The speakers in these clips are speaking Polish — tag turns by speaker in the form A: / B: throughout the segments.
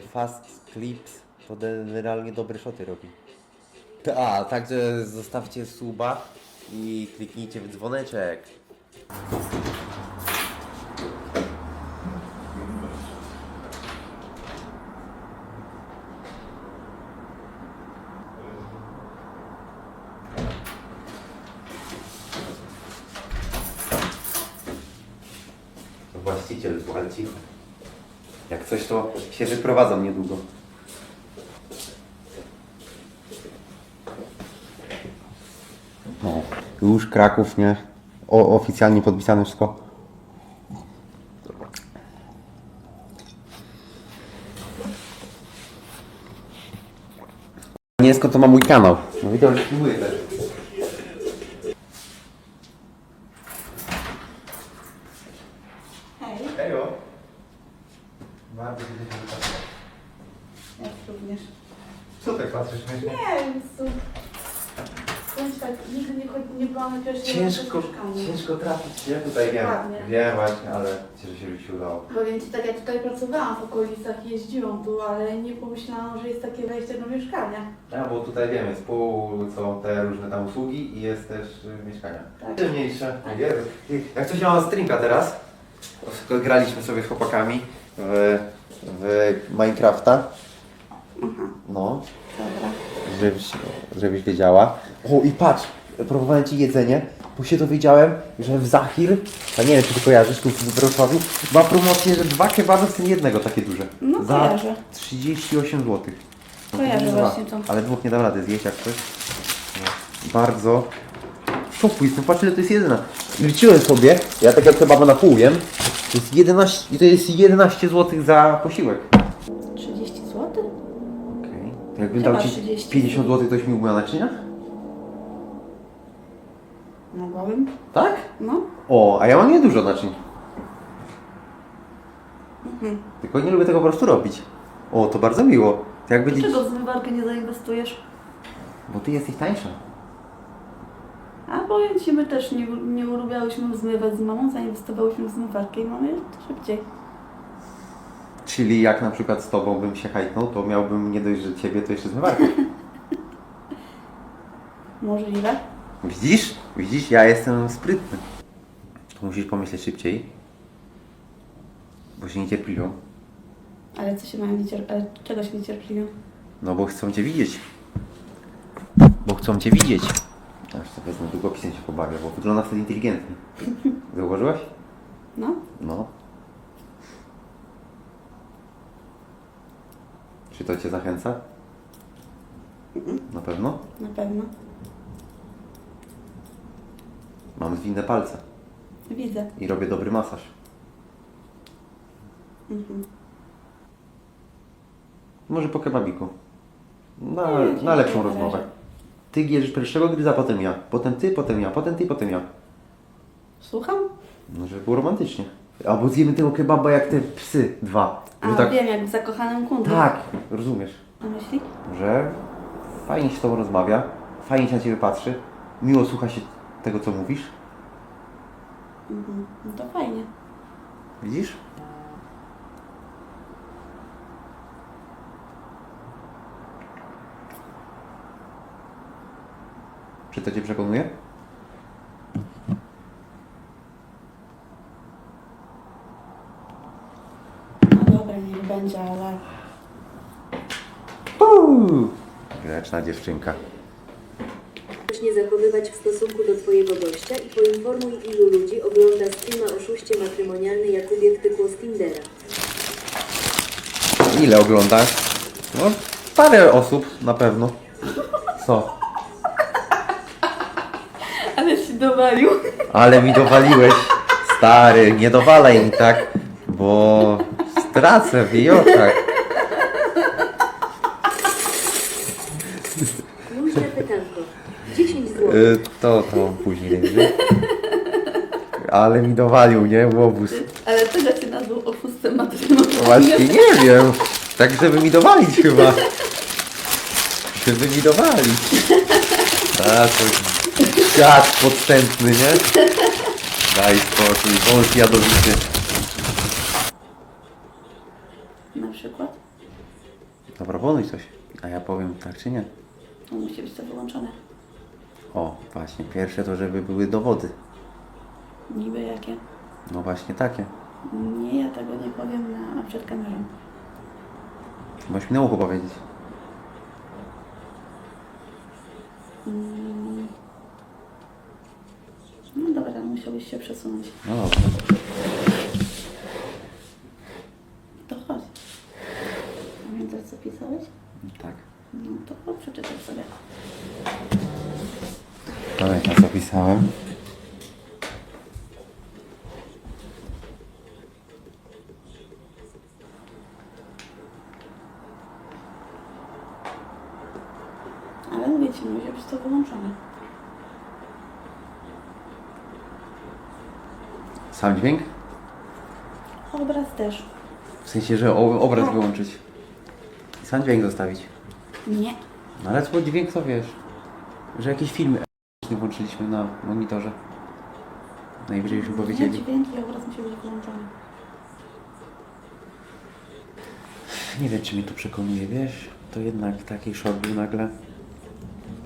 A: Fast Clips to generalnie dobre szoty robi. A, także zostawcie suba i kliknijcie w dzwoneczek. Właściciel, słuchaj cicho. Jak coś, to się wyprowadzam niedługo. No, już Kraków, nie? O, oficjalnie podpisane wszystko. Nie skąd to ma mój kanał. No widział, że filmuję też.
B: Hej,
A: Hejo. Bardzo się cieszę,
B: jak również.
A: Co tak patrzysz?
B: Nie, co... Bądź tak, nigdy nie, chodzi- nie byłam na pierwszej
A: Ciężko,
B: mieszkaniu.
A: ciężko trafić, nie? Tutaj wiem.
B: Ładnie.
A: Wiem właśnie, ale cieszę się, że się udało.
B: Powiem Ci tak, ja tutaj pracowałam w okolicach, jeździłam tu, ale nie pomyślałam, że jest takie wejście do mieszkania.
A: A, bo tutaj wiem, jest pół, są te różne tam usługi i jest też y, mieszkania.
B: Tak.
A: Ciemniejsze. Ty, Jak coś miałam streamka teraz, graliśmy sobie z chłopakami w, w Minecrafta. No,
B: Dobra.
A: żebyś, żebyś wiedziała. O i patrz, próbowałem Ci jedzenie, bo się dowiedziałem, że w Zachir, a nie wiem czy Ty kojarzysz, tu w Wrocławiu, ma promocję, że dwa kebaby w cenie jednego takie duże.
B: No,
A: Za
B: kojarzę.
A: 38 zł.
B: Kojarzę
A: Dwa.
B: właśnie to.
A: Ale dwóch nie dam rady zjeść jak coś. No. Bardzo w szoku jestem, patrz ile to jest jedyna. Liczyłem sobie, ja tak jak kebaba na pół jem, to jest 11, to jest 11 zł za posiłek.
B: 30 zł?
A: Okej. To jakbym
B: Chyba
A: dał Ci
B: 30.
A: 50 zł, to byś mi umyła naczynia?
B: Mogłabym.
A: Tak?
B: No.
A: O, a ja mam niedużo naczyń.
B: Mhm.
A: Tylko nie lubię tego po prostu robić. O, to bardzo miło. To jak będzie...
B: Dlaczego w zmywarkę nie zainwestujesz?
A: Bo Ty jesteś tańsza.
B: A powiem Ci, my też nie, nie ulubiałyśmy zmywać z mamą, zainwestowałyśmy w zmywarkę i mamy szybciej.
A: Czyli jak na przykład z Tobą bym się hajtnął, to miałbym nie dość, że Ciebie, to jeszcze zmywarkę.
B: Możliwe.
A: Widzisz? Widzisz? Ja jestem sprytny. To musisz pomyśleć szybciej. Bo się niecierpliwią.
B: Ale co się mają niecierp... Ale czego się niecierpliwią?
A: No bo chcą Cię widzieć. Bo chcą Cię widzieć. Aż sobie wezmę długopisem się pobawię, bo wygląda wtedy inteligentnie. Zauważyłaś?
B: No.
A: No. Czy to Cię zachęca? Na pewno?
B: Na pewno.
A: Mam zwinne palce
B: Widzę.
A: i robię dobry masaż.
B: Mhm.
A: Może po kebabiku. Na,
B: Nie,
A: na lepszą rozmowę. Ty gierzysz pierwszego gryza, potem ja. Potem ty, potem ja. Potem ty, potem ja.
B: Słucham?
A: No, żeby było romantycznie. Albo zjemy tego kebaba jak te psy dwa.
B: A
A: Że tak,
B: wiem, jak w zakochanym kundlu.
A: tak, rozumiesz.
B: A myśli?
A: Że fajnie się z tobą rozmawia, fajnie się na ciebie patrzy, miło słucha się tego, co mówisz.
B: Mhm. No to fajnie.
A: Widzisz? Czy to cię przekonuje?
B: No dobra, niech będzie, ale...
A: Uuu, grzeczna dziewczynka.
C: Nie zachowywać w stosunku do Twojego gościa i poinformuj ilu ludzi ogląda streama oszuście matrymonialny Jakubie Pykło z Tindera.
A: Ile oglądasz? No, parę osób na pewno. Co?
B: Ale się dowalił.
A: Ale mi dowaliłeś. Stary, nie dowalaj mi tak, bo stracę w jej oczach.
C: Luźne pytanko. 10 zł.
A: Y, To, to później będzie. Ale mi dowalił, nie? Łobuz.
B: Ale tego się nazwał oszustem matrymonialnym.
A: Właśnie nie wiem. Tak, żeby mi dowalić chyba. Żeby mi dowalić. A, to świat podstępny, nie? Daj spokój, wąż jadowity.
B: Na przykład?
A: Zaproponuj coś. A ja powiem tak czy nie.
B: No, musi być to wyłączone.
A: O, właśnie. Pierwsze to, żeby były dowody.
B: Niby jakie?
A: No właśnie takie.
B: Nie, ja tego nie powiem na, przed kamerą.
A: Możesz mi na ucho powiedzieć.
B: Mm. No dobra, musiałbyś się przesunąć.
A: No dobrze.
B: To chodź. Pamiętasz co pisałeś?
A: Tak.
B: No to przeczytaj sobie. Ale mówię ci, musi być to wyłączone.
A: Sam dźwięk?
B: Obraz też.
A: W sensie, że o- obraz wyłączyć. I sam dźwięk zostawić.
B: Nie.
A: No ale co dźwięk to wiesz. Że jakiś film nie włączyliśmy na monitorze. Najwyżej byśmy
B: Nie,
A: powiedzieli.
B: dźwięk i obraz musi być wyłączony.
A: Nie wiem, czy mnie to przekonuje, wiesz? To jednak taki szok był nagle.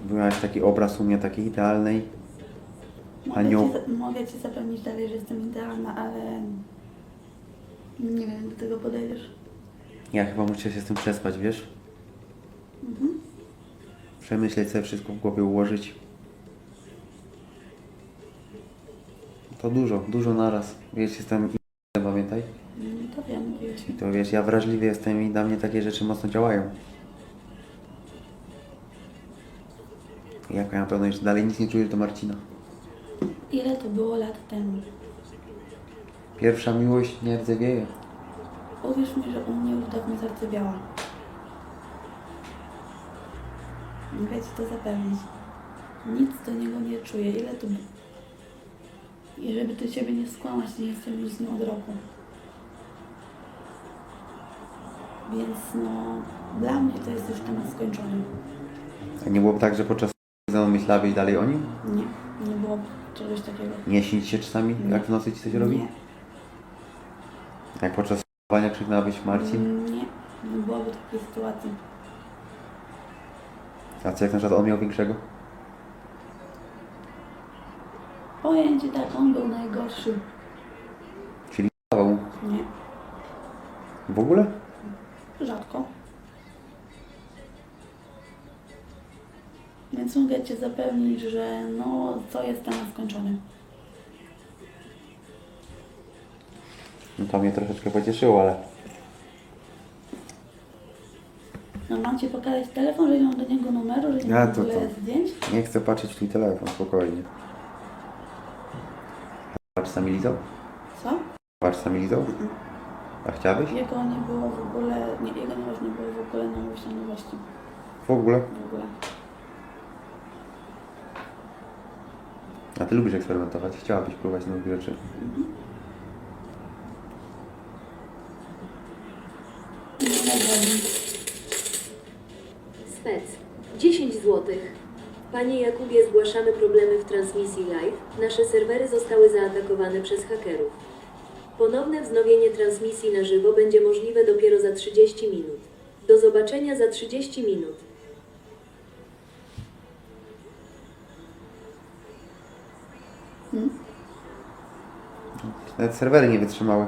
A: Byłaś taki obraz u mnie takiej idealnej.
B: Mogę
A: Anioł.
B: ci, za- mogę ci zapewnić dalej, że jestem idealna, ale nie wiem, jak do tego podejdziesz.
A: Ja chyba muszę się z tym przespać, wiesz?
B: Mhm.
A: Przemyśleć sobie wszystko w głowie, ułożyć. To dużo, dużo naraz. Wiesz, jestem i pamiętaj.
B: Mm, To wiem, mówiłeś
A: I to wiesz, ja wrażliwy jestem i na mnie takie rzeczy mocno działają. Jak ja na pewno jeszcze dalej nic nie czujesz do Marcina.
B: Ile to było lat temu?
A: Pierwsza miłość nie rdzewieje.
B: Uwierz mi, że u mnie już dawno zardzewiała. Mogę ci to zapewnić. Nic do niego nie czuję. Ile tu... I żeby do ciebie nie skłamać, nie jestem już z nim od roku. Więc no, dla mnie to jest już temat skończony.
A: A nie było tak, że podczas mną myślałeś dalej o nim?
B: Nie, nie było czegoś takiego.
A: Nie śnić się czasami,
B: Nie.
A: jak w nocy ci coś robi?
B: Nie,
A: Jak podczas s***wania krzyknęłabyś Marcin?
B: nie, nie byłoby takiej sytuacji.
A: A co jak na przykład on miał większego?
B: Ci tak, on był najgorszy.
A: Czyli dawał.
B: Nie,
A: W ogóle?
B: rzadko. Więc mogę Cię zapewnić, że no, co jest temat skończony.
A: No to mnie troszeczkę pocieszyło, ale...
B: No mam Ci pokazać telefon, że nie mam do niego numeru, że nie
A: Ja
B: mam w
A: to
B: ogóle
A: to.
B: zdjęć.
A: Nie chcę patrzeć w twój telefon, spokojnie. Patrz sami lizał?
B: Co?
A: Patrz sami lizał? A chciałabyś?
B: Jego nie było w ogóle, nie, jego nie było w ogóle na myślności.
A: W ogóle.
B: W ogóle.
A: A ty lubisz eksperymentować, chciałabyś próbować nowych rzeczy.
B: Nie
C: Panie Jakubie, zgłaszamy problemy w transmisji live. Nasze serwery zostały zaatakowane przez hakerów. Ponowne wznowienie transmisji na żywo będzie możliwe dopiero za 30 minut. Do zobaczenia za 30 minut.
A: Nawet serwery nie wytrzymały.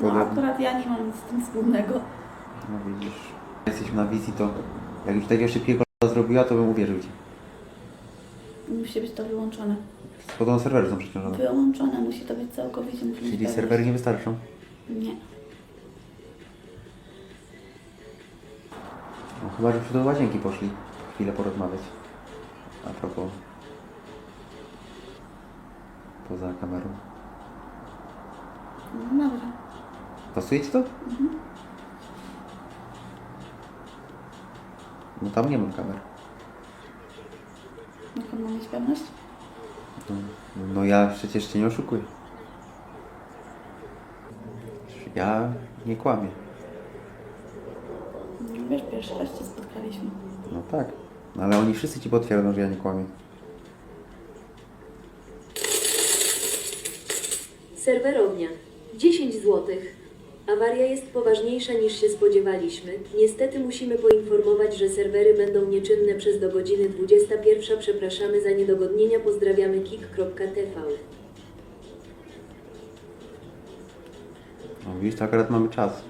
B: No
A: Podobno.
B: akurat ja nie mam nic z tym wspólnego.
A: No widzisz. Jesteśmy na wizji, to jak już takiego szybkiego zrobiła, to bym uwierzył ci.
B: Musi być to wyłączone.
A: Podobno serwery są przeciążone.
B: Wyłączone, musi to być całkowicie. Musi mieć
A: Czyli
B: pewność.
A: serwery nie wystarczą.
B: Nie.
A: No, chyba, że do łazienki poszli. Chwilę porozmawiać. A propos. Poza kamerą.
B: No dobra.
A: Pasuje ci to? No tam nie mam kamer.
B: Mam mieć pewność?
A: No, no ja przecież cię nie oszukuję. Ja nie kłamię.
B: No Wiesz, pierwszy raz się spotkaliśmy.
A: No tak. No, ale oni wszyscy ci potwierdzą, że ja nie kłamię.
C: Serwerownia. 10 zł. Awaria jest poważniejsza niż się spodziewaliśmy. Niestety musimy poinformować, że serwery będą nieczynne przez do godziny 21. Przepraszamy za niedogodnienia. Pozdrawiamy kik.tv.
A: No widzisz, to akurat mamy czas.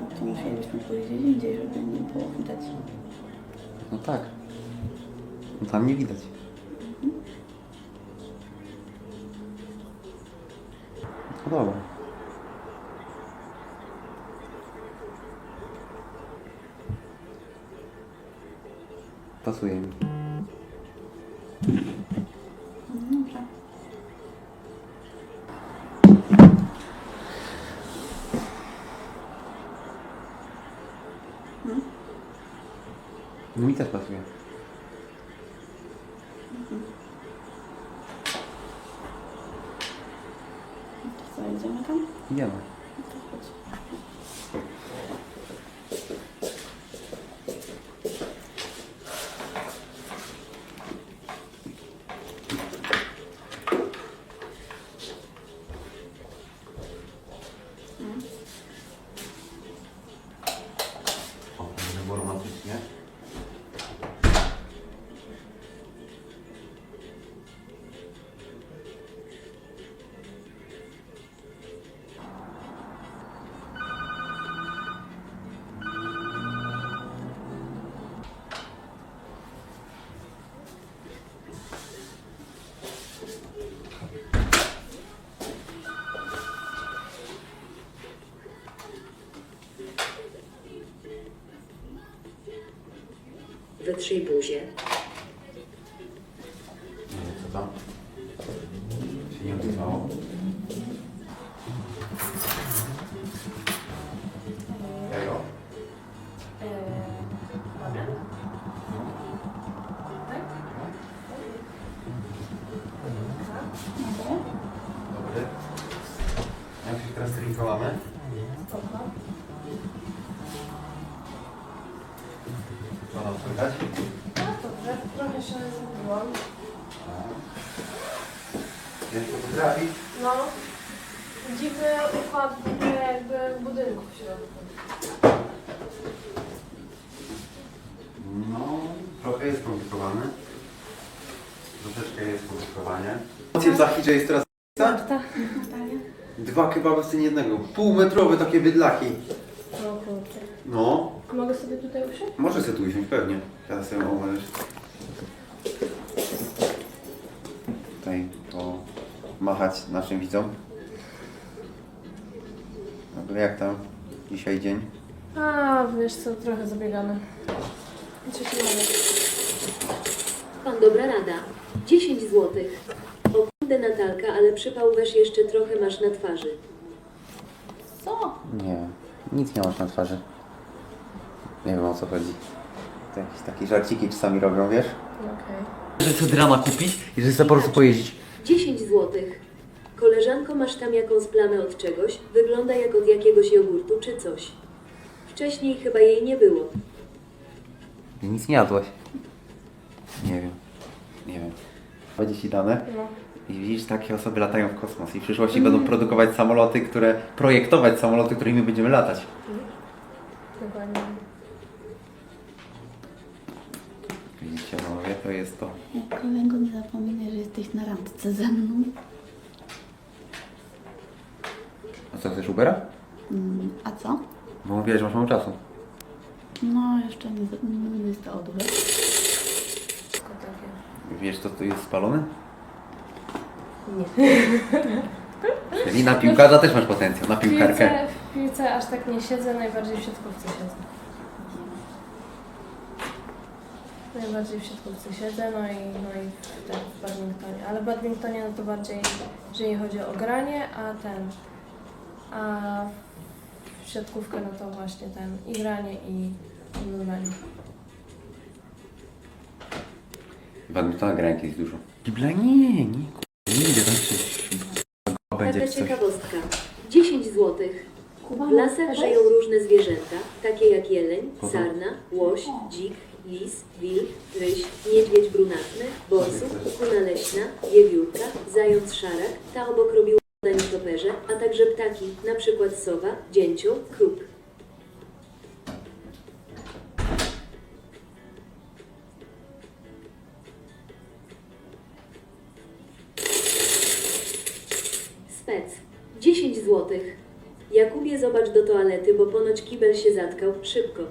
B: No to musieliśmy pójść indziej, żeby nie było widać.
A: No tak. No tam nie widać. No dobra. Pasuje mi.
B: Dobrze.
A: No mi też pasuje.
C: Wytrzyj buzię.
A: Co tam? Się nie?
B: Dobra.
A: Dobry. Jak się teraz drinka mamy? Jest teraz
D: Marta?
B: Natalia?
A: dwa kebaby w cenie jednego. Półmetrowe takie bydlaki.
D: No kurczę.
A: No,
D: Mogę sobie tutaj usiąść?
A: może sobie tu usiąść, pewnie. Teraz sobie uważasz. Tutaj pomachać naszym widzom. Ogóle jak tam dzisiaj dzień?
D: A, wiesz co, trochę zabiegamy. Trzeci moment.
C: Pan dobra rada. 10 złotych. Kurde Natalka, ale przypał weź jeszcze trochę masz na twarzy.
B: Co?
A: Nie, nic nie masz na twarzy. Nie wiem o co chodzi. To jakieś takie żarciki czasami robią, wiesz?
D: Okej.
A: Że chcę drama kupić i że chcę po prostu pojeździć.
C: 10 złotych. Koleżanko, masz tam jakąś plamę od czegoś? Wygląda jak od jakiegoś jogurtu czy coś. Wcześniej chyba jej nie było.
A: I nic nie jadłaś. Nie wiem. Nie wiem. Będzie ci dane.
D: No.
A: I widzisz, takie osoby latają w kosmos i w przyszłości będą produkować samoloty, które, projektować samoloty, którymi będziemy latać.
D: Dokładnie.
A: Widzicie, panowie, to jest to.
B: Jak kolego nie zapominaj, że jesteś na randce ze mną.
A: A co, chcesz Ubera?
B: Mm, a co?
A: Bo mówiłeś, że masz mało czasu.
B: No, jeszcze nie, nie, nie jest to odwrót.
A: Wiesz, co tu jest spalone?
D: Nie.
A: Czyli na piłkarza też masz potencjał, na
D: W
A: piłkarkę.
D: piłce, w piłce aż tak nie siedzę, najbardziej w siatkówce siedzę. Najbardziej w siatkówce siedzę, no i, no i w, ten, w badmintonie. Ale w badmintonie no to bardziej, jeżeli chodzi o granie, a ten, a w siatkówkę no to właśnie ten i granie i oglądanie.
A: Badmintona gra jest dużo. Bibla nie, nie, nie idę tam się. Będzie
C: Taka
A: coś.
C: ciekawostka. 10 złotych.
B: Kuba,
C: W lasach żyją różne zwierzęta, takie jak jeleń, sarna, łoś, dzik, lis, wilk, ryś, niedźwiedź brunatny, borsuk, kuna leśna, wiewiórka, zając szarak, ta obok robiła na nietoperze, a także ptaki, na przykład sowa, dzięcioł, kruk. Spec. 10 złotych. Jakubie, zobacz do toalety, bo ponoć kibel się zatkał. Szybko.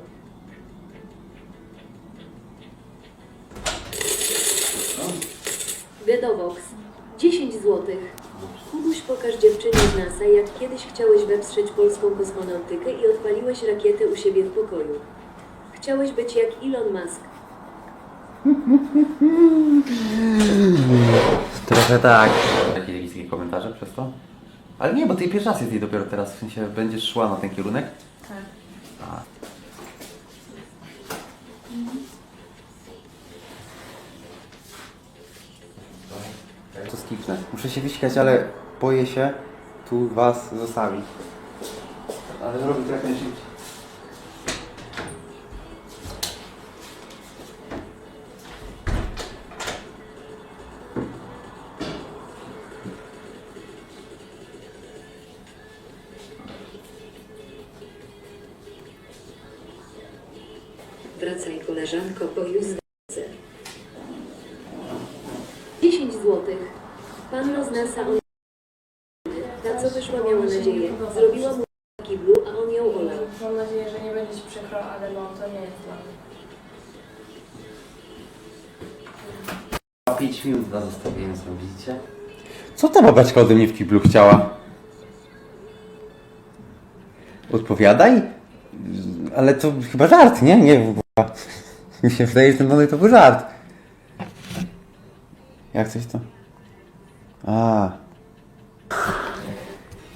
C: Gedovox. 10 złotych. Kubuś, pokaż dziewczynie z NASA, jak kiedyś chciałeś wepstrzeć polską kosmonautykę i odpaliłeś rakietę u siebie w pokoju. Chciałeś być jak Elon Musk.
A: Trochę tak. Jakieś jakieś komentarze przez to? Ale nie, bo ty pierwszy raz jest jej dopiero teraz, w sensie będziesz szła na ten kierunek.
D: Tak.
A: A. To skipnę. Muszę się wysikać, ale boję się tu was zostawić. Ale zrobię to jak
C: bo już zlecę. 10 złotych. Panno z NASA on... Ta co wyszła miała nadzieję. Zrobiła mu w kiblu, a on ją olał.
D: Mam nadzieję, że nie będzie ci przykro, ale no to nie jest dla mnie.
A: 5 minut na zostawienie widzicie? Co ta babaczka ode mnie w kiblu chciała? Odpowiadaj? Ale to chyba żart, nie? Nie, chyba. Mi się wydaje, że ten moment to był żart. Jak coś to? A.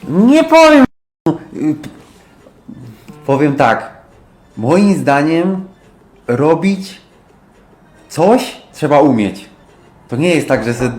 A: Nie powiem. Powiem tak. Moim zdaniem robić coś trzeba umieć. To nie jest tak, że se...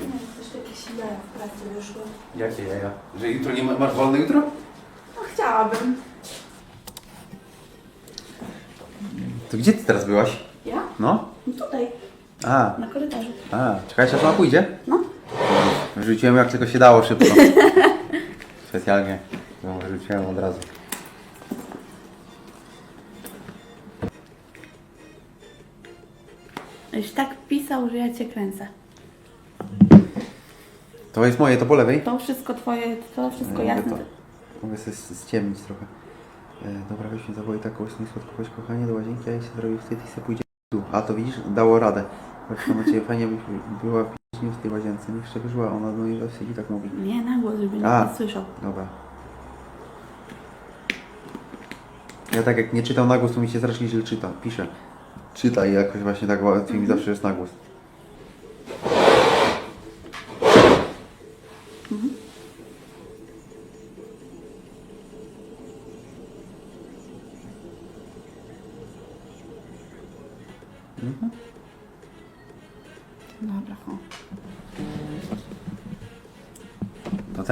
B: Nie wiem, jaja w pracy wyszło.
A: Jakie jaja? Że jutro nie ma, masz wolne jutro?
B: No chciałabym.
A: To gdzie ty teraz byłaś?
B: Ja?
A: No?
B: No tutaj,
A: A,
B: na korytarzu.
A: a, czekaj, aż ona pójdzie?
B: No.
A: Wyrzuciłem jak tylko się dało szybko. Specjalnie. No, wyrzuciłem od razu.
B: Już tak pisał, że ja cię kręcę.
A: To jest moje, to po lewej?
B: To wszystko twoje, to wszystko
A: E,
B: jasne.
A: to- Mogę sobie ściemnić trochę. E, dobra, weź mi zawołaj tak i słodkość, kochanie, do łazienki, a ja się zrobił wstyd i sobie pójdzie tu. A to widzisz, dało radę. Właśnie na ciebie fajnie by była pięknie w tej łazience. Niech się wyżyła, ona do niej i tak mówi.
B: Nie, na głos, żeby nikt
A: A.
B: nie słyszał.
A: Dobra. Ja tak jak nie czytam na głos, to mi się strasznie źle czyta. Piszę. Czytaj jakoś właśnie tak łatwiej mi zawsze jest na głos.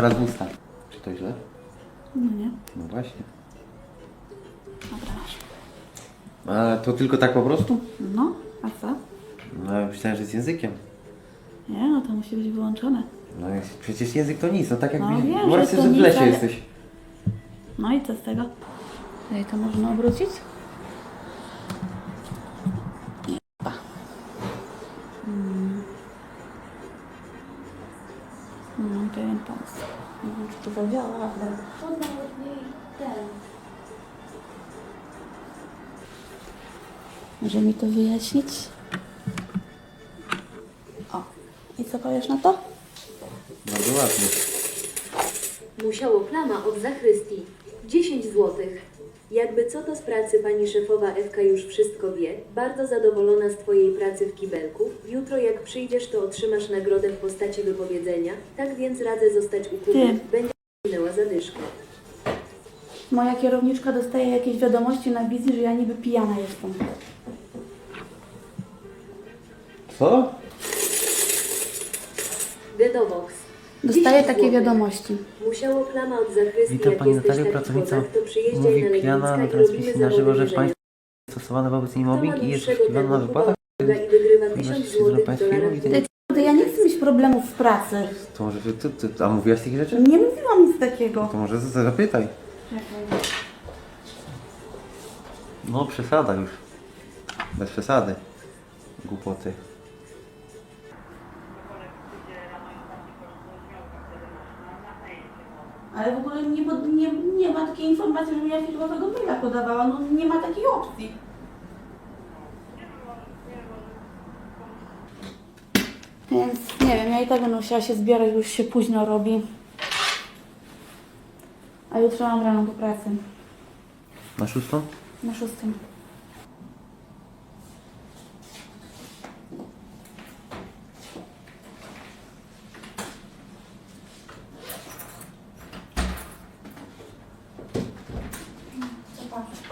A: Teraz w usta. Czy to źle?
B: No nie,
A: No właśnie.
B: dobra, masz.
A: A to tylko tak po prostu?
B: No, a co?
A: No ja myślałem, że z językiem.
B: Nie, no to musi być wyłączone.
A: No jest- przecież język to nic, no tak jakby...
B: No wiem,
A: Wyobraź
B: że
A: sobie,
B: to
A: że w
B: nic,
A: lesie
B: ale-
A: jesteś.
B: No i co z tego? Ej, to można obrócić? Zadziała, ale...
C: To nawet nie ten.
B: Może mi to wyjaśnić? O, i co powiesz na to?
A: Bardzo ładnie.
C: Musiało plama od zachrystii. 10 złotych. Jakby co to z pracy pani szefowa Ewka już wszystko wie, bardzo zadowolona z twojej pracy w kibelku. Jutro jak przyjdziesz, to otrzymasz nagrodę w postaci wypowiedzenia. Tak więc radzę zostać u Kuby. Będzie minęła zadyszkę.
B: Moja kierowniczka dostaje jakieś wiadomości na wizji, że ja niby pijana jestem.
A: Co?
C: Gedo
B: Dostaję
C: 10
B: takie wiadomości.
C: Musiało plama od zachrystii,
E: Witam
C: jak
E: Pani
C: jesteś
E: Natalię,
C: taki to
E: Mówi
C: na
E: Piana
C: Legnicka
E: na
C: i
E: transmisji
C: robimy
E: na żywo, że
C: zawody
E: Państwo stosowane wobec niej mobbing i jest
C: Mama
E: oszukiwana na wypłatach.
C: i wygrywa
E: Ponieważ
C: 1000
E: się
C: zł
E: Państwo
C: w dolarach.
E: mówi, to
B: Ty, ja nie chcę problemów w pracy.
A: To może ty, ty, ty a mówiłaś takich rzeczy?
B: Nie mówiłam nic takiego.
A: To może z- zapytaj. No przesada już. Bez przesady. Głupoty.
B: Ale w ogóle nie, pod- nie, nie ma takiej informacji, żebym ja firmowego maila podawała. No nie ma takiej opcji. Więc nie wiem, ja i tak będę musiała się zbierać, bo już się późno robi. A jutro mam rano do pracy.
A: Na szóstą?
B: Na szóstym.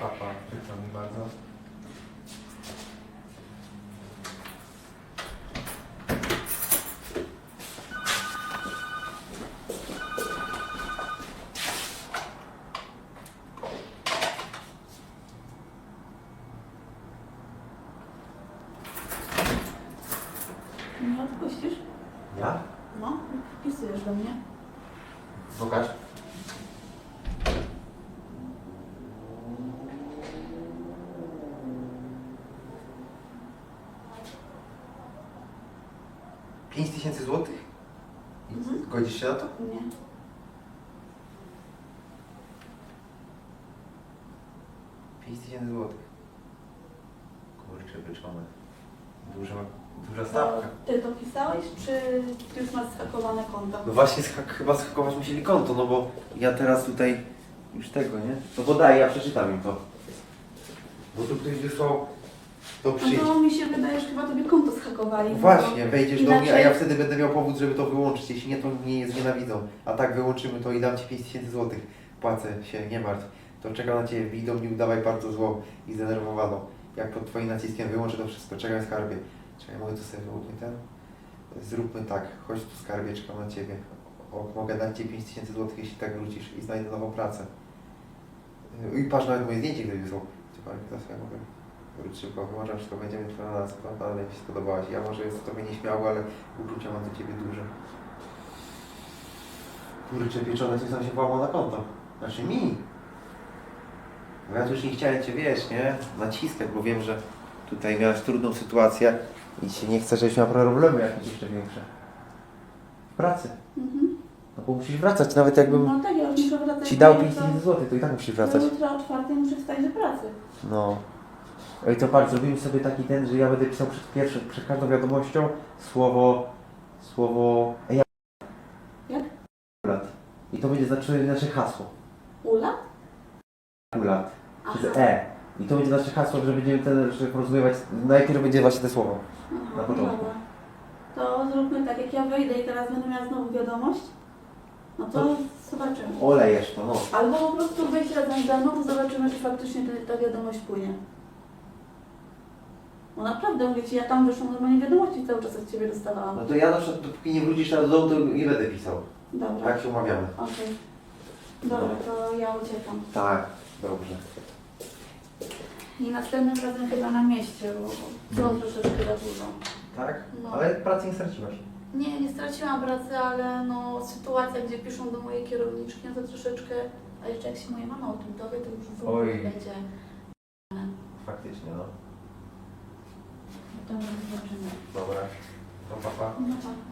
A: Papa, przykro mi bardzo.
B: Nie odpuścisz?
A: Ja?
B: No, wpisujesz do mnie.
A: Pokaż. Pięć tysięcy złotych? I. Godzisz się na to?
B: Nie.
A: Pięć tysięcy złotych. Kurczę, wyczone. Duża, duża stawka.
B: Ty to pisałeś, czy już masz zhakowane konto?
A: No właśnie schak- chyba schakować musieli konto, no bo ja teraz tutaj już tego, nie? No bo daj, ja przeczytam im to. Bo tu ktoś wysłał to przyjdź.
B: No mi się wydaje, że chyba tobie konto zhakowali.
A: No
B: no
A: właśnie, wejdziesz do mnie, a ja wtedy będę miał powód, żeby to wyłączyć. Jeśli nie, to mnie znienawidzą. A tak wyłączymy to i dam Ci 5000 złotych. Płacę się, nie martw. To czekam na Ciebie, widzą mi udawaj bardzo złą i zdenerwowaną. Jak pod Twoim naciskiem wyłączę to wszystko, czekaj skarbie. Czekaj, mogę to sobie wyłączyć ten? Zróbmy tak, chodź tu skarbie, czekam na Ciebie. O, mogę dać Ci 5000 złotych, jeśli tak wrócisz i znajdę nową pracę. Yy, I patrz, nawet moje zdjęcie ktoś wysłał. Czekaj, to sobie mogę. Szybko, wyłączam wszystko, będziemy twoja na nas, ale mi się spodobałaś. Ja może jest tobie nieśmiały, ale uczucia mam do ciebie duże. Kurczę, pieczone coś tam się włamało na konto. Znaczy mi. Bo ja tu już nie chciałem cię, wiesz, nie? Naciskać, bo wiem, że tutaj miałeś trudną sytuację i się nie chcę, żebyś miał problemy jakieś jeszcze większe. W pracy.
B: Mhm.
A: No bo musisz wracać, nawet jakbym
B: No tak, ja już muszę wracać.
A: ci dał
B: do
A: 5
B: jutra.
A: tysięcy złotych, to i tak musisz wracać.
B: jutra o czwartej muszę wstać do pracy.
A: No. Oj, to patrz, zrobimy sobie taki ten, że ja będę pisał przed, pierwszym, przed każdą wiadomością słowo, słowo, ej, ja...
B: Jak?
A: Kulat. I to będzie znaczyło nasze hasło.
B: Ula?
A: Kulat. Przez
B: Aha.
A: E. I to będzie nasze hasło, że będziemy ten, że porozumiewać, najpierw będzie właśnie te słowo.
B: Aha,
A: Na początku.
B: dobra. To zróbmy tak, jak ja wyjdę i teraz będę miała znowu wiadomość, no to
A: To-
B: zobaczymy.
A: Olejesz to, no.
B: Albo po prostu wejść razem ze mną, to zobaczymy, czy faktycznie ta, ta wiadomość płynie. Bo naprawdę, mówię Ci, ja tam wyszłam normalnie wiadomości cały czas od Ciebie dostawałam.
A: No to ja na przykład, dopóki nie wrócisz do domu, to nie będę pisał.
B: Dobra,
A: Tak się umawiamy.
B: okej. Dobra, to ja uciekam.
A: Tak, dobrze.
B: I następnym razem chyba na mieście, bo było troszeczkę za dużo.
A: Tak?
B: No.
A: Ale pracy nie straciłaś.
B: Nie, nie straciłam pracy, ale no sytuacja, gdzie piszą do mojej kierowniczki, no to troszeczkę, a jeszcze jak się moja mama o tym dowie, to już w ogóle
A: Oj.
B: będzie.
A: Faktycznie, no.
B: Dobra, zobaczymy.
A: Dobra. To papa.
B: No tak.